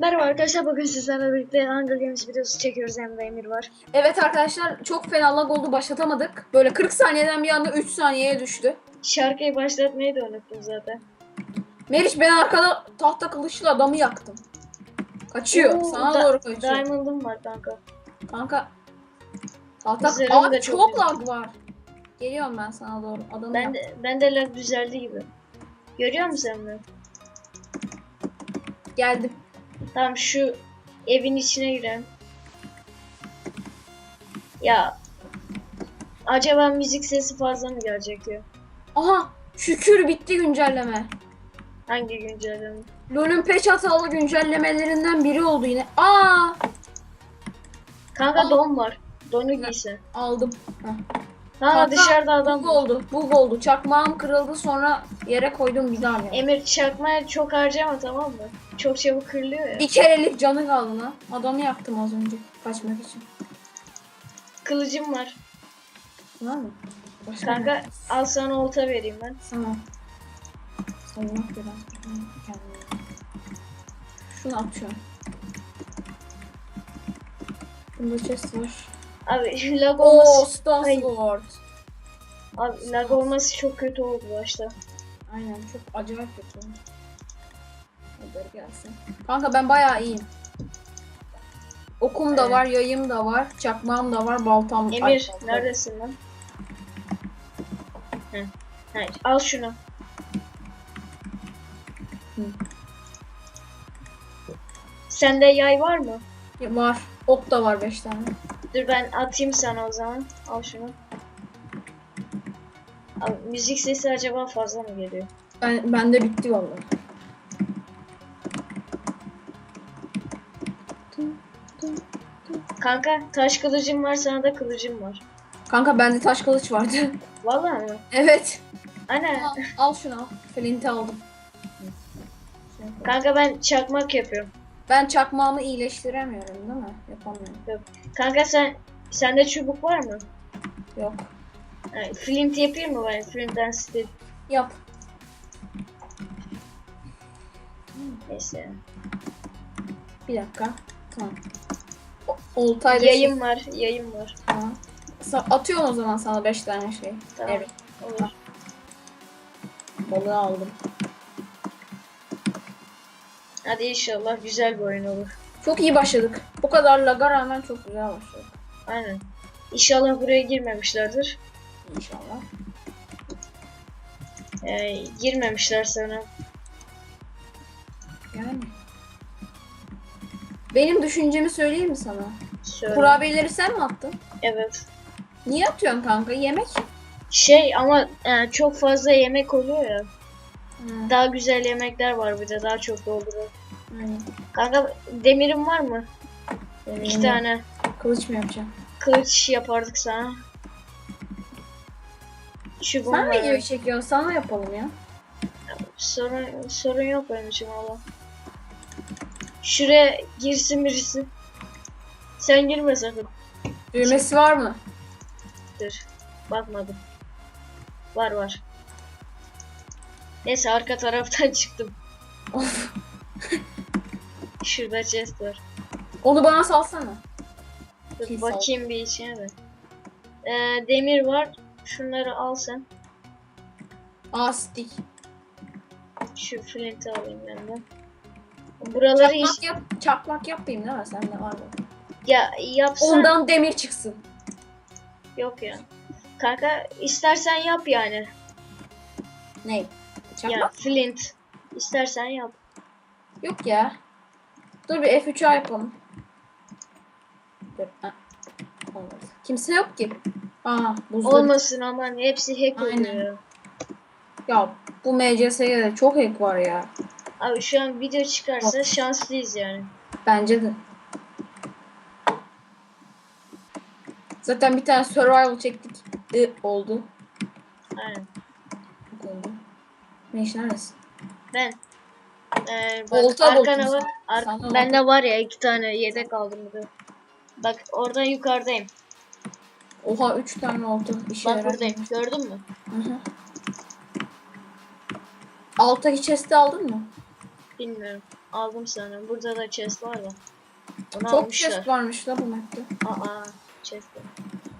Merhaba arkadaşlar bugün sizlerle birlikte Hunger Games videosu çekiyoruz yanımda Emir var. Evet arkadaşlar çok fena lag oldu başlatamadık. Böyle 40 saniyeden bir anda 3 saniyeye düştü. Şarkıyı başlatmayı da unuttum zaten. Meriç ben arkada tahta kılıçlı adamı yaktım. Kaçıyor. Oo, Sana da- doğru kaçıyor. Diamond'ım var kanka. Kanka. Tahta Üzerim Abi çok çok lag var. Geliyorum ben sana doğru. Adamı Ben yaktım. de, ben de lag düzeldi gibi. Görüyor musun sen bunu? Geldim. Tamam şu evin içine girelim. Ya acaba müzik sesi fazla mı gelecek ya? Aha şükür bitti güncelleme. Hangi güncelleme? LoL'ün peç hatalı güncellemelerinden biri oldu yine. Aa Kanka Aa. don var. Donu giysen. aldım. Heh. Ha Kanka, dışarıda adam Bug oldu. Bug oldu. Çakmağım kırıldı sonra yere koydum bir daha. yani. Emir çakmaya çok harcama tamam mı? Çok çabuk kırılıyor ya. Bir kerelik canı kaldı lan. Adamı yaktım az önce kaçmak için. Kılıcım var. Var mı? Başka Kanka al sana olta vereyim ben. Tamam. Savunmak biraz. Kendime. Şunu atıyorum. Bunda chest var. Abi lag Oo, olması, Stone Ay. Sword. abi, lag olması çok kötü oldu başta. Aynen çok acayip kötü. Haber gelsin. Kanka ben bayağı iyiyim. Okum da Evet. var, yayım da var, çakmağım da var, baltam Emir Ay, neredesin lan? Heh. Hayır, al şunu. Hı. Sende yay var mı? Ya, Var. Ok da var 5 tane. Dur ben atayım sana o zaman. Al şunu. Abi, müzik sesi acaba fazla mı geliyor? Ben bende bitti vallahi. Kanka taş kılıcım var sana da kılıcım var. Kanka bende taş kılıç vardı. Vallahi mi? evet. Ana. Al, al şunu al. Flint'i aldım. Kanka ben çakmak yapıyorum. Ben çakmağımı iyileştiremiyorum değil mi? Yapamıyorum. Kanka sen sende çubuk var mı? Yok. Yani flint yapayım mı ben? Flint'ten steel. Yap. Neyse. Bir dakika. Tamam. O- Oltayla Yayım var, yayım var. Tamam. Sa- Atıyorum o zaman sana 5 tane şey. Tamam. Evet. Olur. Balığı aldım. Hadi inşallah güzel bir oyun olur. Çok iyi başladık. Bu kadar laga rağmen çok güzel başladık. Aynen. İnşallah buraya girmemişlerdir. İnşallah. Ee, girmemişler sana. Yani. Benim düşüncemi söyleyeyim mi sana? Söyle. Kurabiyeleri sen mi attın? Evet. Niye atıyorsun kanka? Yemek. Şey ama e, çok fazla yemek oluyor ya. Hı. Daha güzel yemekler var bir de daha çok dolduruyor. Aynen. Kanka demirin var mı? Benim İki yok. tane Kılıç mı yapacağım? kılıç yapardık sana. Çubuğum Sen var. video çekiyorsun. Sana yapalım ya. Sorun, sorun yok benim için valla. Şuraya girsin birisi. Sen girme sakın. Düğmesi var mı? Dur. Bakmadım. Var var. Neyse arka taraftan çıktım. Şurada chest var. Onu bana salsana. Dur Kes bakayım bir içine de. Ee, demir var. Şunları al sen. Aa stick. Şu flint'i alayım ben de. Buraları iş... Çakmak yap, çakmak yapayım değil mi? Sende var mı? Ya yapsan... Ondan demir çıksın. Yok ya. Kanka istersen yap yani. Ne? Çakmak? Ya flint. İstersen yap. Yok ya. Dur bir F3'e yapalım. Dur. ha. Kimse yok ki. Aa. Olmasın aman hepsi hack Aynen. oluyor. Ya bu MCS'de de çok hack var ya. Abi şu an video çıkarsa şanslıyız yani. Bence de. Zaten bir tane survival çektik. I, oldu. Aynen. Oldu. Meş neredesin? Ben ee, bak Olta arkana buldum bak. Ar- Sana bende var ya iki tane yedek aldım bir de. Bak oradan yukarıdayım. Oha 3 tane oldu. İşe Bak buradayım. Gördün mü? Hı hı. Alttaki chest'i aldın mı? Bilmiyorum. Aldım sanırım. Burada da chest var da. Onu Çok almışlar. chest varmış la bu map'te. Aa chest var.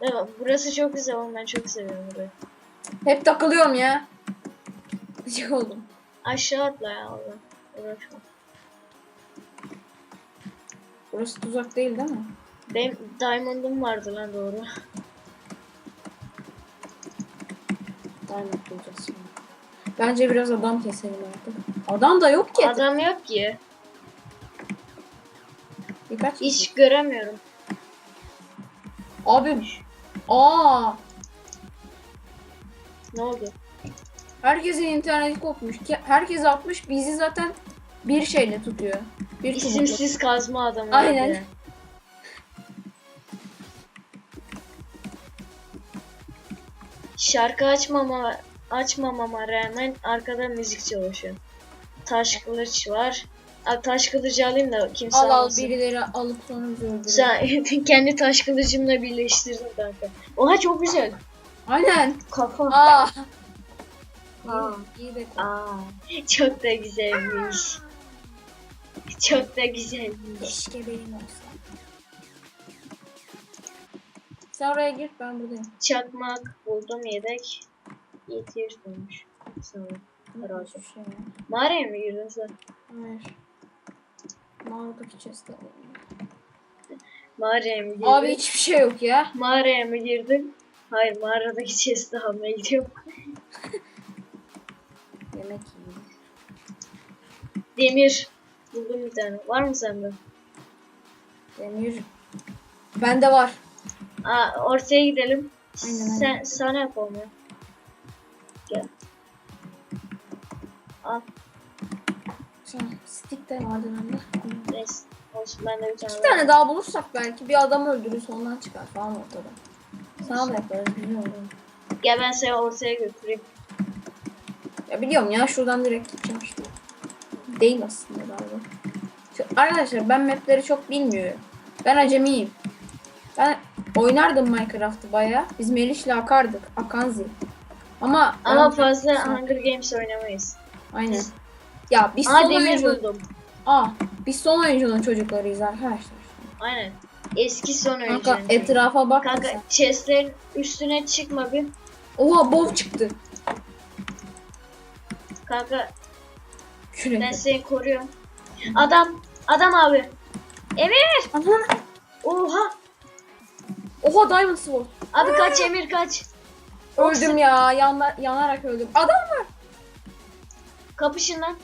Evet, burası çok güzel oğlum ben çok seviyorum burayı. Hep takılıyorum ya. Gıcık oldum. Aşağı atla ya Allah. Uğraşma. Burası tuzak değil değil mi? Benim diamond'um vardı lan doğru. Diamond bulacağız şimdi. Bence biraz adam keselim artık. Adam da yok ki. Adam yok ki. Birkaç Hiç göremiyorum. Abi. Aa. Ne oldu? Herkesin interneti kopmuş. Herkes atmış. Bizi zaten bir şeyle tutuyor. Bir çubukla. İsimsiz kazma adamı. Aynen. hadi. Şarkı açmama açmamama rağmen arkada müzik çalışıyor. Taş kılıç var. Aa, taş kılıcı alayım da kimse Al al almasın. birileri alıp sonra. Sen kendi taş kılıcımla birleştirdim kanka. Oha çok güzel. Aynen. Kafa. Aa. Aa. İyi, iyi de Aa, çok da güzelmiş. Çok da güzelmiş. Keşke benim olsa. Sen oraya gir ben buradayım. Çakmak buldum yedek. Yetiyor olmuş. Sonra. Herhalde. Hiçbir şey yok. Mağaraya mı girdin sen? Hayır. Mağaradaki chest'e. Mağaraya mı girdin? Abi hiçbir şey yok ya. Mağaraya mı girdin? Hayır mağaradaki chest'i almaya gidiyorum. Yemek yiyeyim. Demir. Buldum bir tane. Var mı sende? Demir. Bende var. Aa, ortaya gidelim. Aynen, Sen, aynen. sana yapalım ya. Gel. Al. Tamam. Stick de vardı bende. Neyse. Olsun ben de bir tane İki tane daha bulursak belki bir adam öldürürse ondan çıkar falan ortada. Sana da yaparız biliyorum. Gel ben seni ortaya götüreyim. Ya biliyorum ya şuradan direkt gideceğim işte. Değil aslında Arkadaşlar ben mapleri çok bilmiyorum. Ben acemiyim. Ben oynardım Minecraft'ı baya. Biz Melih'le akardık. Akanzi. Ama Ama fazla Hunger Games oynamayız. aynen. Ya biz Aa son oyuncu... buldum. Aa, biz son oyuncunun çocuklarıyız arkadaşlar. Aynen. Eski son Kanka oyuncu. etrafa bak. Kanka sen. chestlerin üstüne çıkma bir. Oha bov çıktı. Kanka Kürek. ben seni koruyorum. Adam. Adam abi. Emir. Oha. Oha Diamond Sword. Abi kaç Emir kaç. Öldüm ya. Yana, yanarak öldüm. Adam var. Kapışın lan.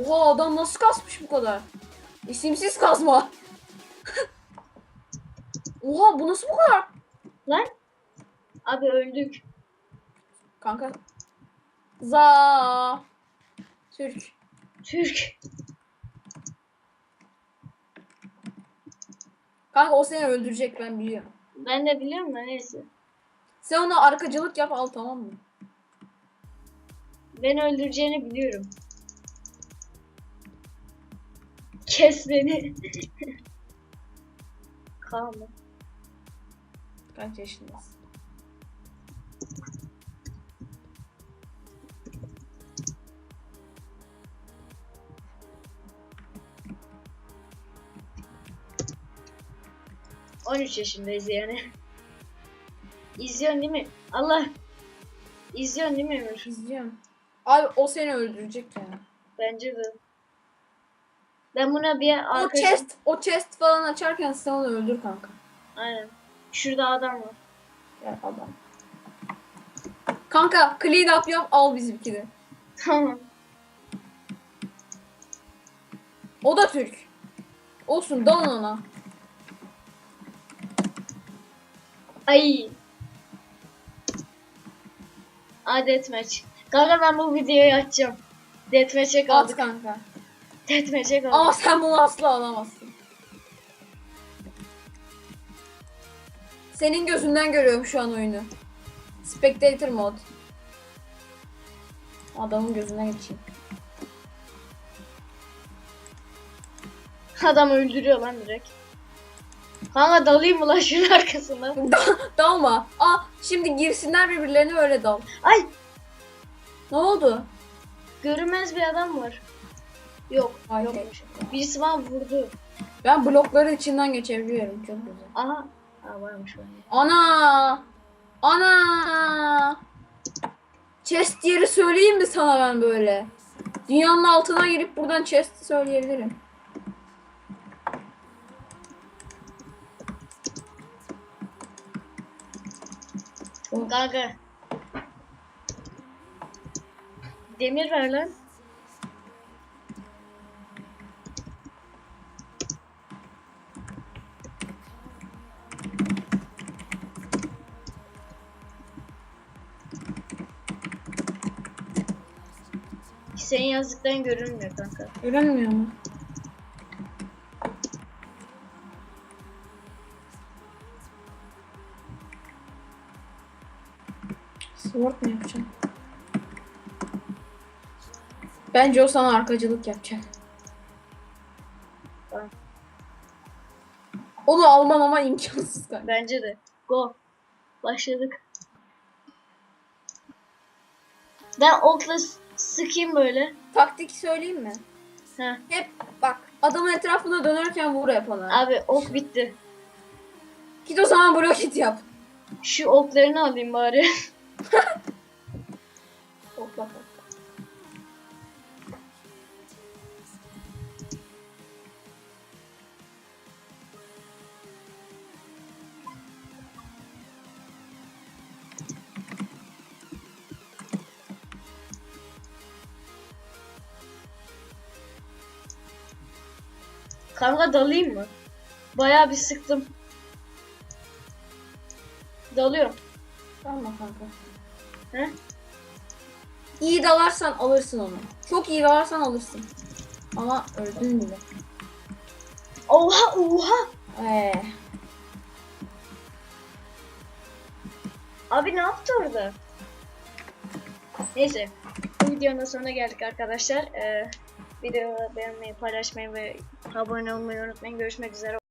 Oha adam nasıl kasmış bu kadar? İsimsiz kasma. Oha bu nasıl bu kadar? Lan. Abi öldük. Kanka. Za. Türk. Türk. Kanka o seni öldürecek ben biliyorum. Ben de biliyorum da neyse. Sen ona arkacılık yap al tamam mı? Beni öldüreceğini biliyorum. Kes beni. Kalma. Kaç yaşındasın? 13 yaşındayız yani. İzliyorsun değil mi? Allah. İzliyorsun değil mi Emir? İzliyorum. Abi o seni öldürecek ya. Bence de. Ben buna bir O arkadaş... chest, o chest falan açarken sen onu öldür kanka. Aynen. Şurada adam var. Gel adam. Kanka clean up yap al bizimkini. Tamam. O da Türk. Olsun dalın ona. Ay. Aa deathmatch. Kanka ben bu videoyu açacağım. Deathmatch'e At kaldık. kanka. Deathmatch'e kaldık. Ama sen bunu asla alamazsın. Senin gözünden görüyorum şu an oyunu. Spectator mod. Adamın gözüne geçeyim. Adam öldürüyor lan direkt. Kanka dalayım mı lan şunun arkasına? Dalma. Aa şimdi girsinler birbirlerine öyle dal. Ay Ne oldu? görünmez bir adam var. Yok. Ay, Yokmuş. Birisi bana vurdu. Ben blokların içinden geçebiliyorum. Çok güzel. Aha. Ha varmış var. Ana! Ana! Chest yeri söyleyeyim mi sana ben böyle? Dünyanın altına girip buradan chest söyleyebilirim. Kanka. Demir ver lan. Senin yazdıkların görünmüyor kanka. Görünmüyor mu? Sword mu yapacağım? Bence o sana arkacılık yapacak. Onu almam ama imkansız galiba. Bence de. Go. Başladık. Ben okla sıkayım böyle. Taktik söyleyeyim mi? Heh. Hep bak adamın etrafında dönerken vur yapana. Abi ok bitti. Git o zaman blokit yap. Şu oklarını alayım bari. Hop bak. Kanka dalayım mı? Bayağı bir sıktım. Dalıyorum. He? İyi dalarsan alırsın onu. Çok iyi dalarsan alırsın. Ama öldün bile. Oha oha. Ee, Abi ne yaptı orada? Neyse. Bu videonun sonuna geldik arkadaşlar. Ee, videoyu beğenmeyi, paylaşmayı ve abone olmayı unutmayın. Görüşmek üzere.